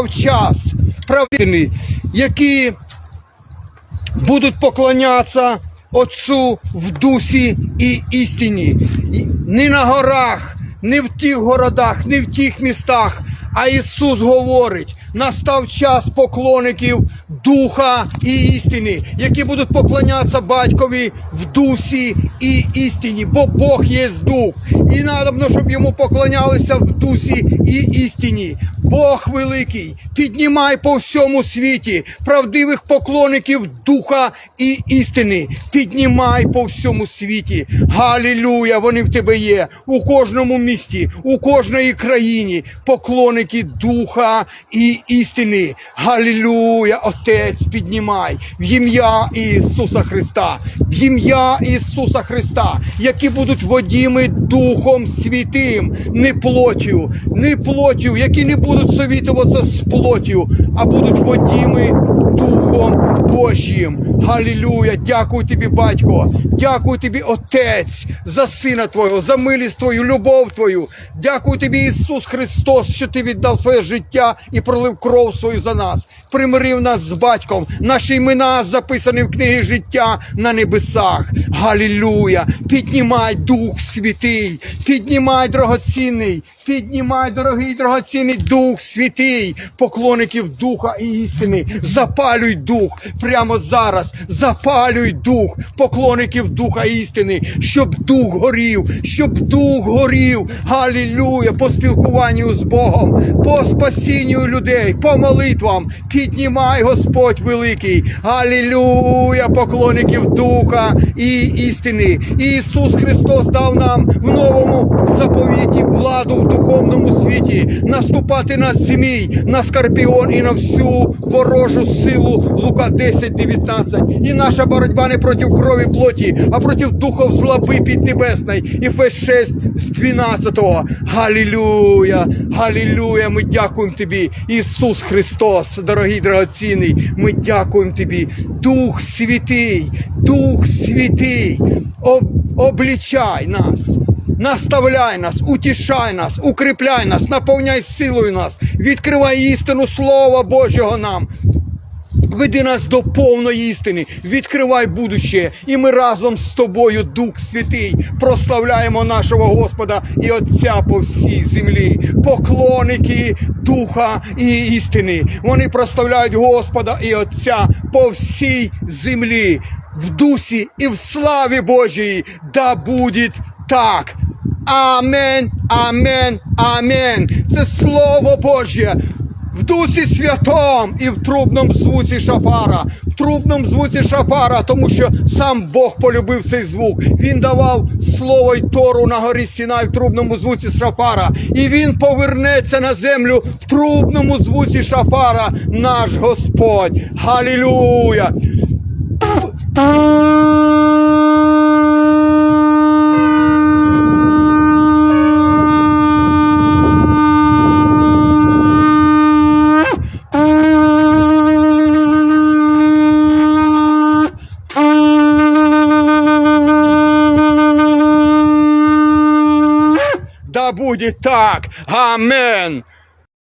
настав час правдини, які будуть поклонятися Отцу в дусі і істині. Не на горах, не в тих городах, не в тих містах. А Ісус говорить: настав час поклонників Духа і істини, які будуть поклонятися батькові в дусі і істині, бо Бог є дух. І надобно, щоб йому поклонялися в дусі і істині. Бог великий, піднімай по всьому світі правдивих поклонників духа і істини. Піднімай по всьому світі. Галілюя! Вони в тебе є у кожному місті, у кожної країні. Поклонники духа і істини. Галілюя! Отець, піднімай в ім'я Ісуса Христа, в ім'я Ісуса Христа, які будуть водіми Духом Святим, не плотю, не плотю, які не будуть совітуватися з плотю, а будуть водіми Духом Божим. Галілюя! Дякую тобі, батько. Дякую тобі, Отець, за сина Твого, за милість Твою, любов Твою. Дякую тобі, Ісус Христос, що Ти віддав своє життя і пролив кров свою за нас. Примирив нас з батьком, наші імена записані в книги життя на небесах. Галілюя! Піднімай Дух Святий, піднімай дорогоцінний, піднімай, дорогий дорогоцінний Дух Святий, поклонників Духа і істини. Запалюй дух прямо зараз. Запалюй дух поклонників Духа істини, щоб дух горів, щоб дух горів. Галілюя! По спілкуванню з Богом, по спасінню людей, по молитвам. Піднімай Господь великий. Галілюя! Поклонників Духа і істини. Ісус Христос дав нам в новому заповіті владу в духовному світі, наступати на змій, на скорпіон і на всю ворожу силу. Лука 10, 19. І наша боротьба не проти крові плоті, а проти духов злоби піднебесної. Ефес 6 з 12. Галілюя! Галілюя! Ми дякуємо тобі, Ісус Христос, дорогий драгоцінний. Ми дякуємо тобі, Дух Святий, Дух Святий, об, облічай нас. Наставляй нас, утішай нас, укріпляй нас, наповняй силою нас, відкривай істину Слова Божого нам. Веди нас до повної істини, відкривай будуще, і ми разом з тобою, Дух Святий, прославляємо нашого Господа і Отця по всій землі. Поклонники Духа і істини. Вони прославляють Господа і Отця по всій землі, в дусі і в славі Божій. Да буде так. Амен, амен, амен. Це Слово Боже. В Дусі Святом і в трубному звуці шафара, в трубному звуці шафара, тому що сам Бог полюбив цей звук. Він давав слово й Тору на горі Сінай в трубному звуці шафара. І він повернеться на землю в трубному звуці шафара, наш Господь. Галілюя! Да буде так. Амен.